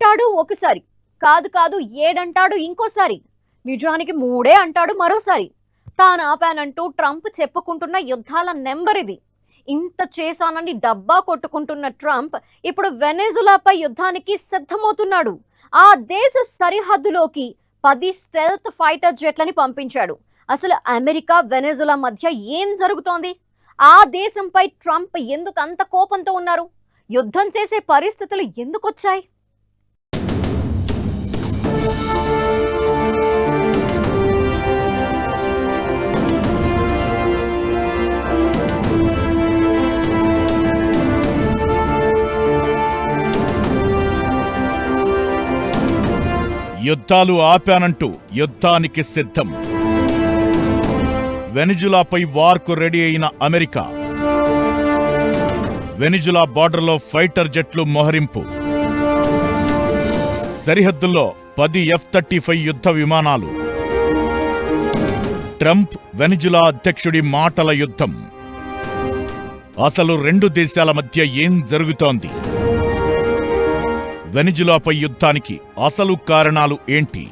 మూడంటాడు ఒకసారి. కాదు కాదు ఏడంటాడు ఇంకోసారి. నిజానికి మూడే అంటాడు మరోసారి. తాను ఆపానంటూ ట్రంప్ చెప్పుకుంటున్న యుద్ధాల నెంబర్ ఇది. ఇంత చేశానని డబ్బా కొట్టుకుంటున్న ట్రంప్ ఇప్పుడు వెనెజులాపై యుద్ధానికి సిద్ధమవుతున్నాడు. ఆ దేశ సరిహద్దులోకి పది స్టెల్త్ ఫైటర్ జెట్లని పంపించాడు. అసలు అమెరికా వెనెజులా మధ్య ఏం జరుగుతోంది? ఆ దేశంపై ట్రంప్ ఎందుకు అంత కోపంతో ఉన్నారు? యుద్ధం చేసే పరిస్థితులు ఎందుకొచ్చాయి? యుద్ధాలు ఆపానంటూ యుద్ధానికి సిద్ధం. వెనిజులాపై వార్కు రెడీ అయిన అమెరికా. వెనిజులా బార్డర్లో ఫైటర్ జెట్లు మోహరింపు. సరిహద్దుల్లో పది ఎఫ్ థర్టీ ఫైవ్ యుద్ధ విమానాలు. ట్రంప్ వెనిజులా అధ్యక్షుడి మాటల యుద్ధం. అసలు రెండు దేశాల మధ్య ఏం జరుగుతోంది? వెనిజులాపై యుద్ధానికి అసలు కారణాలు ఏంటి?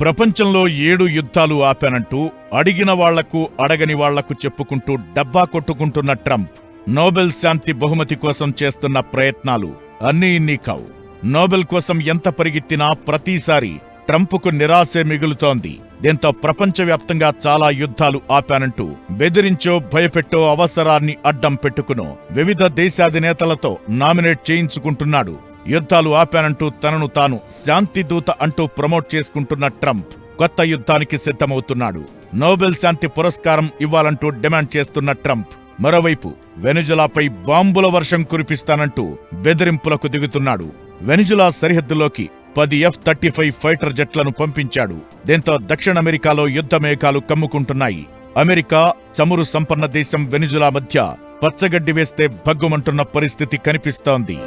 ప్రపంచంలో ఏడు యుద్ధాలు ఆపానంటూ అడిగిన వాళ్ళకు అడగని వాళ్ళకు చెప్పుకుంటూ డబ్బా కొట్టుకుంటున్న ట్రంప్ నోబెల్ శాంతి బహుమతి కోసం చేస్తున్న ప్రయత్నాలు అన్నీ ఇన్ని కావు. నోబెల్ కోసం ఎంత పరిగెత్తినా ప్రతిసారి ట్రంప్కు నిరాశే మిగులుతోంది. దీంతో ప్రపంచవ్యాప్తంగా చాలా యుద్ధాలు ఆపానంటూ బెదిరించో భయపెట్టో అవసరాన్ని అడ్డం పెట్టుకునో వివిధ దేశాధినేతలతో నామినేట్ చేయించుకుంటున్నాడు యుద్ధాలు ఆపానంటూ తనను తాను శాంతి దూత అంటూ ప్రమోట్ చేసుకుంటున్న ట్రంప్ కొత్త యుద్ధానికి సిద్ధమవుతున్నాడు. నోబెల్ శాంతి పురస్కారం ఇవ్వాలంటూ డిమాండ్ చేస్తున్న ట్రంప్ మరోవైపు వెనుజులాపై బాంబుల వర్షం కురిపిస్తానంటూ బెదిరింపులకు దిగుతున్నాడు. వెనుజులా సరిహద్దులోకి పది ఎఫ్ థర్టీ ఫైవ్ ఫైటర్ జెట్లను పంపించాడు. దీంతో దక్షిణ అమెరికాలో యుద్ధ మేఘాలు కమ్ముకుంటున్నాయి. అమెరికా చమురు సంపన్న దేశం వెనుజులా మధ్య పచ్చగడ్డి వేస్తే భగ్గుమంటున్న పరిస్థితి కనిపిస్తోంది.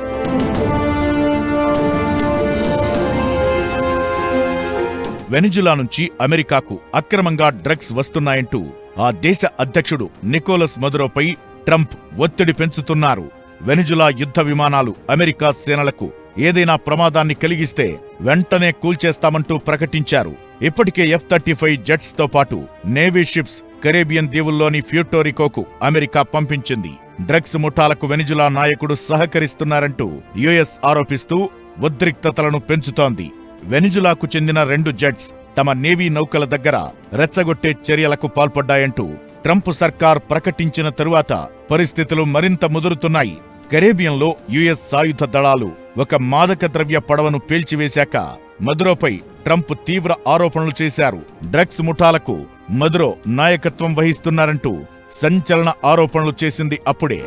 వెనిజులా నుంచి అమెరికాకు అక్రమంగా డ్రగ్స్ వస్తున్నాయంటూ ఆ దేశ అధ్యక్షుడు నికోలస్ మదురోపై ట్రంప్ ఒత్తిడి పెంచుతున్నారు. వెనిజులా యుద్ధ విమానాలు అమెరికా సేనలకు ఏదైనా ప్రమాదాన్ని కలిగిస్తే వెంటనే కూల్చేస్తామంటూ ప్రకటించారు. ఇప్పటికే ఎఫ్ థర్టీ ఫైవ్ జెట్స్తో పాటు నేవీ షిప్స్ కరేబియన్ దీవుల్లోని ఫ్యూటోరికోకు అమెరికా పంపించింది. డ్రగ్స్ ముఠాలకు వెనిజులా నాయకుడు సహకరిస్తున్నారంటూ యుఎస్ ఆరోపిస్తూ ఉద్రిక్తతలను పెంచుతోంది. వెనిజులాకు చెందిన రెండు జెట్స్ తమ నేవీ నౌకల దగ్గర రెచ్చగొట్టే చర్యలకు పాల్పడ్డాయంటూ ట్రంప్ సర్కార్ ప్రకటించిన తరువాత పరిస్థితులు మరింత ముదురుతున్నాయి. కరేబియన్లో యుఎస్ సాయుధ దళాలు ఒక మాదక ద్రవ్య పడవను పేల్చివేశాక మదురోపై ట్రంప్ తీవ్ర ఆరోపణలు చేశారు. డ్రగ్స్ ముఠాలకు మదురో నాయకత్వం వహిస్తున్నారంటూ సంచలన ఆరోపణలు చేసింది అప్పుడే.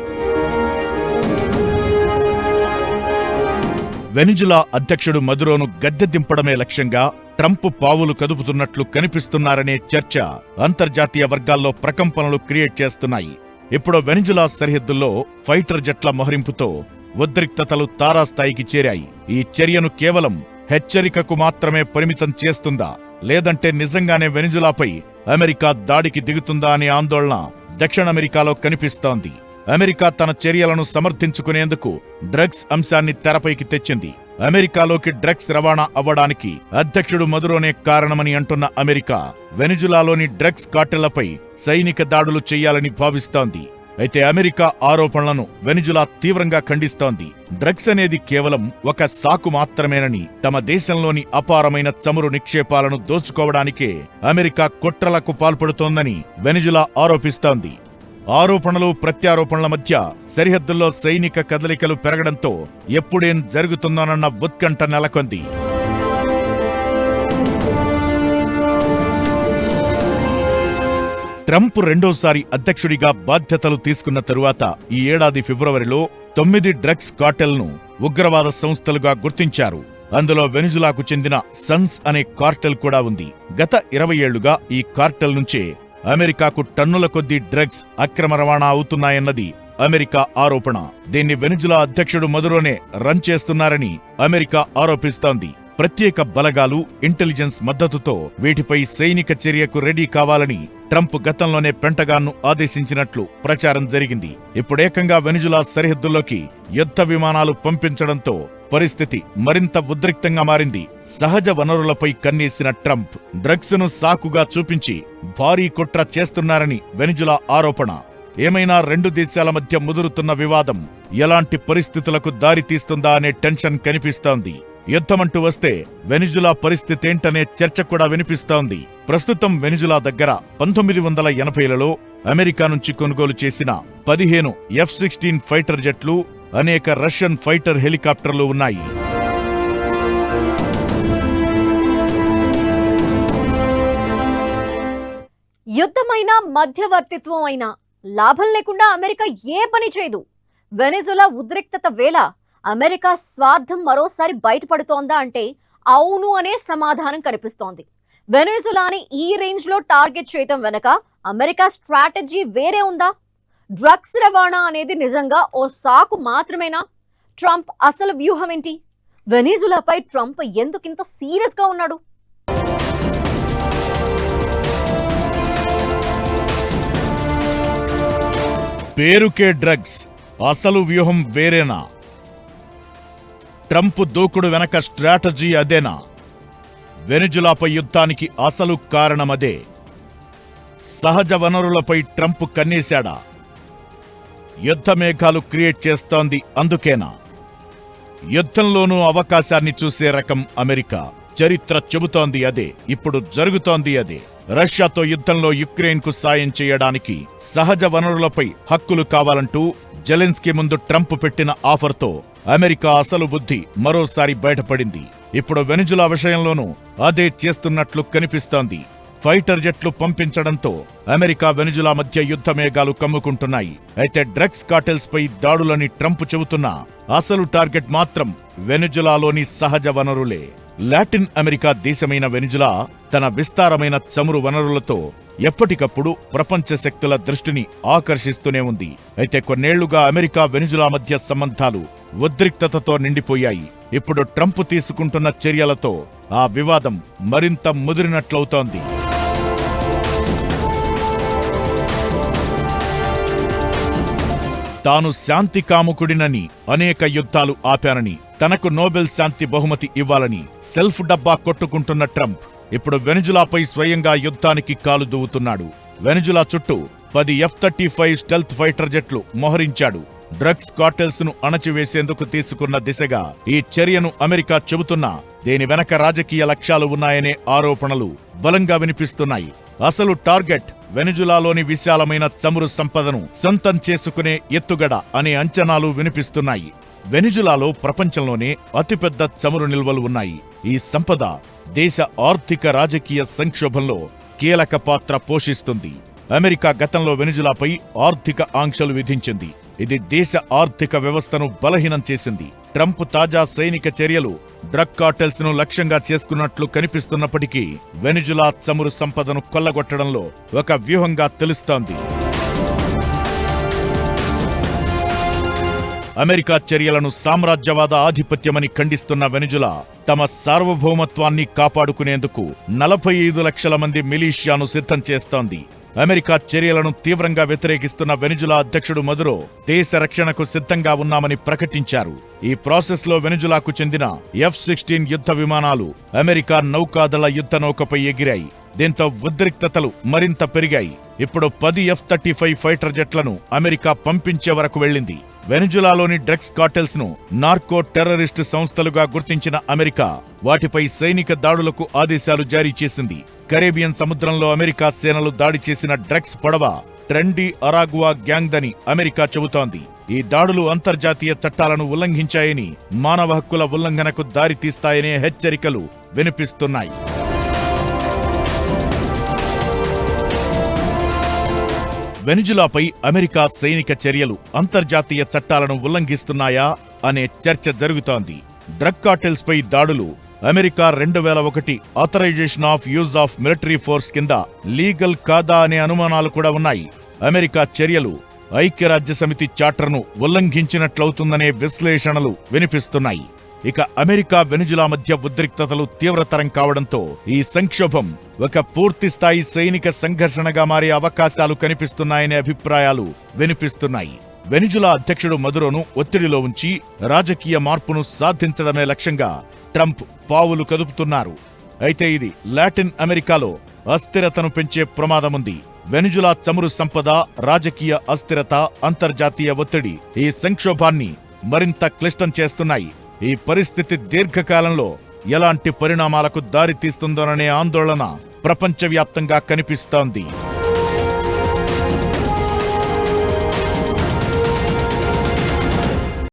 వెనిజులా అధ్యక్షుడు మదురోను గద్దె దింపడమే లక్ష్యంగా ట్రంప్ పావులు కదుపుతున్నట్లు కనిపిస్తున్నారనే చర్చ అంతర్జాతీయ వర్గాల్లో ప్రకంపనలు క్రియేట్ చేస్తున్నాయి. ఇప్పుడు వెనిజులా సరిహద్దుల్లో ఫైటర్ జట్ల మోహరింపుతో ఉద్రిక్తతలు తారాస్థాయికి చేరాయి. ఈ చర్యను కేవలం హెచ్చరికకు మాత్రమే పరిమితం చేస్తుందా? లేదంటే నిజంగానే వెనిజులాపై అమెరికా దాడికి దిగుతుందా అనే ఆందోళన దక్షిణ అమెరికాలో కనిపిస్తోంది. అమెరికా తన చర్యలను సమర్థించుకునేందుకు డ్రగ్స్ అంశాన్ని తెరపైకి తెచ్చింది. అమెరికాలోకి డ్రగ్స్ రవాణా అవ్వడానికి అధ్యక్షుడు మదురోనే కారణమని అంటున్న అమెరికా వెనిజులాలోని డ్రగ్స్ కాటెళ్ళపై సైనిక దాడులు చేయాలని భావిస్తోంది. అయితే అమెరికా ఆరోపణలను వెనిజులా తీవ్రంగా ఖండిస్తోంది. డ్రగ్స్ అనేది కేవలం ఒక సాకు మాత్రమేనని తమ దేశంలోని అపారమైన చమురు నిక్షేపాలను దోచుకోవడానికే అమెరికా కుట్రలకు పాల్పడుతోందని వెనిజులా ఆరోపిస్తోంది. ఆరోపణలు ప్రత్యారోపణల మధ్య సరిహద్దుల్లో సైనిక కదలికలు పెరగడంతో ఎప్పుడేం జరుగుతుందోనన్న ఉత్కంఠ నెలకొంది. ట్రంప్ రెండోసారి అధ్యక్షుడిగా బాధ్యతలు తీసుకున్న తరువాత ఈ ఏడాది ఫిబ్రవరిలో తొమ్మిది డ్రగ్స్ కార్టెల్ను ఉగ్రవాద సంస్థలుగా గుర్తించారు. అందులో వెనుజులాకు చెందిన సన్స్ అనే కార్టెల్ కూడా ఉంది. గత ఇరవై ఏళ్ళుగా ఈ కార్టెల్ నుంచే అమెరికాకు టన్నుల కొద్దీ డ్రగ్స్ అక్రమ రవాణా అవుతున్నాయన్నది అమెరికా ఆరోపణ. దీన్ని వెనుజులా అధ్యక్షుడు మధురోనే రన్ చేస్తున్నారని అమెరికా ఆరోపిస్తోంది. ప్రత్యేక బలగాలు ఇంటెలిజెన్స్ మద్దతుతో వీటిపై సైనిక చర్యకు రెడీ కావాలని ట్రంప్ గతంలోనే పెంటగాన్ను ఆదేశించినట్లు ప్రచారం జరిగింది. ఇప్పుడేకంగా వెనుజులా సరిహద్దుల్లోకి యుద్ధ విమానాలు పంపించడంతో పరిస్థితి మరింత ఉద్రిక్తంగా మారింది. సహజ వనరులపై కన్నేసిన ట్రంప్ డ్రగ్స్ను సాకుగా చూపించి భారీ కుట్ర చేస్తున్నారని వెనిజులా ఆరోపణ. ఏమైనా రెండు దేశాల మధ్య ముదురుతున్న వివాదం ఎలాంటి పరిస్థితులకు దారితీస్తుందా అనే టెన్షన్ కనిపిస్తోంది. యుద్ధమంటూ వస్తే వెనిజులా పరిస్థితేంటనే చర్చ కూడా వినిపిస్తోంది. ప్రస్తుతం వెనిజులా దగ్గర పంతొమ్మిది వందల ఎనభైలలో అమెరికా నుంచి కొనుగోలు చేసిన పదిహేను ఎఫ్ సిక్స్టీన్ ఫైటర్ జెట్లు అనేక రష్యన్ ఫైటర్ హెలికాప్టర్లు ఉన్నాయి. యుద్ధమైనా మధ్యవర్తిత్వం అయినా లాభం లేకుండా అమెరికా ఏ పని చేయదు. వెనెజులా ఉద్రిక్తత వేళ అమెరికా స్వార్థం మరోసారి బయటపడుతోందా అంటే అవును అనే సమాధానం కనిపిస్తోంది. వెనెజులాని ఈ రేంజ్లో టార్గెట్ చేయటం వెనక అమెరికా స్ట్రాటజీ వేరే ఉందా? డ్రగ్స్ రవాణా అనేది నిజంగా ఓ సాకు మాత్రమేనా? ట్రంప్ అసలు వ్యూహం ఏంటి వెనీజులాపై ట్రంప్ ఎందుకింత సీరియస్గా ఉన్నాడు? పేరుకే డ్రగ్స్ అసలు వ్యూహం వేరేనా? ట్రంప్ దూకుడు వెనక స్ట్రాటజీ అదేనా? వెనిజులాపై యుద్ధానికి అసలు కారణమదే? సహజ వనరులపై ట్రంప్ కన్నేశాడా? యుద్ధ మేఘాలు క్రియేట్ చేస్తోంది అందుకేనా. యుద్ధంలోనూ అవకాశాన్ని చూసే రకం అమెరికా. చరిత్ర చెబుతోంది అదే ఇప్పుడు జరుగుతోంది అదే. రష్యాతో యుద్ధంలో యుక్రెయిన్కు సాయం చేయడానికి సహజ వనరులపై హక్కులు కావాలంటూ జెలెన్స్కీ ముందు ట్రంప్ పెట్టిన ఆఫర్తో అమెరికా అసలు బుద్ధి మరోసారి బయటపడింది. ఇప్పుడు వెనుజుల విషయంలోనూ అదే చేస్తున్నట్లు కనిపిస్తోంది. ఫైటర్ జెట్లు పంపించడంతో అమెరికా వెనుజులా మధ్య యుద్ధమేఘాలు కమ్ముకుంటున్నాయి. అయితే డ్రగ్స్ కాటెల్స్ పై దాడులని ట్రంప్ చెబుతున్నా అసలు టార్గెట్ మాత్రం వెనుజులాలోని సహజ వనరులే. లాటిన్ అమెరికా దేశమైన వెనుజులా తన విస్తారమైన చమురు వనరులతో ఎప్పటికప్పుడు ప్రపంచ శక్తుల దృష్టిని ఆకర్షిస్తూనే ఉంది. అయితే కొన్నేళ్ళుగా అమెరికా వెనుజులా మధ్య సంబంధాలు ఉద్రిక్తతతో నిండిపోయాయి. ఇప్పుడు ట్రంప్ తీసుకుంటున్న చర్యలతో ఆ వివాదం మరింత ముదిరినట్లవుతోంది. తాను శాంతి కాముకుడినని అనేక యుద్ధాలు ఆపానని తనకు నోబెల్ శాంతి బహుమతి ఇవ్వాలని సెల్ఫ్ డబ్బా కొట్టుకుంటున్న ట్రంప్. ఇప్పుడు వెనుజులాపై స్వయంగా యుద్ధానికి కాలు దువ్వుతున్నాడు వెనుజులా చుట్టూ పది F thirty five stealth fighter జెట్లు మోహరించాడు. డ్రగ్స్ కార్టెల్స్ను అణచివేసేందుకు తీసుకున్న దిశగా ఈ చర్యను అమెరికా చెబుతున్నా దీని వెనక రాజకీయ లక్ష్యాలు ఉన్నాయనే ఆరోపణలు బలంగా వినిపిస్తున్నాయి. అసలు టార్గెట్ వెనుజులాలోని విశాలమైన చమురు సంపదను సొంతం చేసుకునే ఎత్తుగడ అనే అంచనాలు వినిపిస్తున్నాయి. వెనుజులాలో ప్రపంచంలోనే అతిపెద్ద చమురు నిల్వలు ఉన్నాయి. ఈ సంపద దేశ ఆర్థిక రాజకీయ సంక్షోభంలో కీలక పాత్ర పోషిస్తుంది. అమెరికా గతంలో వెనుజులాపై ఆర్థిక ఆంక్షలు విధించింది. ఇది దేశ ఆర్థిక వ్యవస్థను బలహీనం చేసింది. ట్రంప్ తాజా సైనిక చర్యలు డ్రగ్ కార్టెల్స్ను లక్ష్యంగా చేసుకున్నట్లు కనిపిస్తున్నప్పటికీ వెనుజులా చమురు సంపదను కొల్లగొట్టడంలో ఒక వ్యూహంగా తెలుస్తోంది. అమెరికా చర్యలను సామ్రాజ్యవాద ఆధిపత్యమని ఖండిస్తున్న వెనుజులా తమ సార్వభౌమత్వాన్ని కాపాడుకునేందుకు నలభై ఐదు లక్షల మంది మిలీషియాను సిద్ధం చేస్తోంది. అమెరికా చర్యలను తీవ్రంగా వ్యతిరేకిస్తున్న వెనుజులా అధ్యక్షుడు మదురో దేశ రక్షణకు సిద్ధంగా ఉన్నామని ప్రకటించారు. ఈ ప్రాసెస్లో వెనుజులాకు చెందిన ఎఫ్ సిక్స్టీన్ యుద్ధ విమానాలు అమెరికా నౌకాదళ యుద్ధ నౌకపై ఎగిరాయి. దీంతో ఉద్రిక్తతలు మరింత పెరిగాయి. ఇప్పుడు పది ఎఫ్ థర్టీ ఫైవ్ ఫైటర్ జెట్లను అమెరికా పంపించే వరకు వెళ్ళింది వెనుజులాలోని డ్రగ్స్ కార్టెల్స్ను నార్కో టెర్రరిస్టు సంస్థలుగా గుర్తించిన అమెరికా వాటిపై సైనిక దాడులకు ఆదేశాలు జారీ చేసింది. కరేబియన్ సముద్రంలో అమెరికా సేనలు దాడి చేసిన డ్రగ్స్ పడవ ట్రెండీ అరాగువా గ్యాంగ్ దని అమెరికా చెబుతోంది. ఈ దాడులు అంతర్జాతీయ చట్టాలను ఉల్లంఘించాయని మానవ హక్కుల ఉల్లంఘనకు దారితీస్తాయనే హెచ్చరికలు వినిపిస్తున్నాయి. వెనిజులాపై అమెరికా సైనిక చర్యలు అంతర్జాతీయ చట్టాలను ఉల్లంఘిస్తున్నాయా అనే చర్చ జరుగుతోంది. డ్రగ్ కార్టెల్స్పై దాడులు. అమెరికా రెండు వేల ఒకటి authorization of use of military force కింద లీగల్ కాదా అనే అనుమానాలు కూడా ఉన్నాయి. అమెరికా చర్యలు. ఐక్యరాజ్య సమితి చార్టర్ను ఉల్లంఘించినట్లవుతుందనే విశ్లేషణలు వినిపిస్తున్నాయి. ఇక అమెరికా వెనుజులా మధ్య ఉద్రిక్తతలు తీవ్రతరం కావడంతో ఈ సంక్షోభం ఒక పూర్తిస్థాయి సైనిక సంఘర్షణగా మారే అవకాశాలు కనిపిస్తున్నాయనే అభిప్రాయాలు వినిపిస్తున్నాయి. వెనిజులా అధ్యక్షుడు మదురోను ఒత్తిడిలో ఉంచి రాజకీయ మార్పును సాధించడమే లక్ష్యంగా ట్రంప్ పావులు కదుపుతున్నారు. అయితే ఇది లాటిన్ అమెరికాలో అస్థిరతను పెంచే ప్రమాదముంది వెనుజులా చమురు సంపద రాజకీయ అస్థిరత అంతర్జాతీయ ఒత్తిడి ఈ సంక్షోభాన్ని మరింత క్లిష్టం చేస్తున్నాయి. ఈ పరిస్థితి దీర్ఘకాలంలో ఎలాంటి పరిణామాలకు దారి తీస్తుందోననే ఆందోళన ప్రపంచవ్యాప్తంగా కనిపిస్తోంది.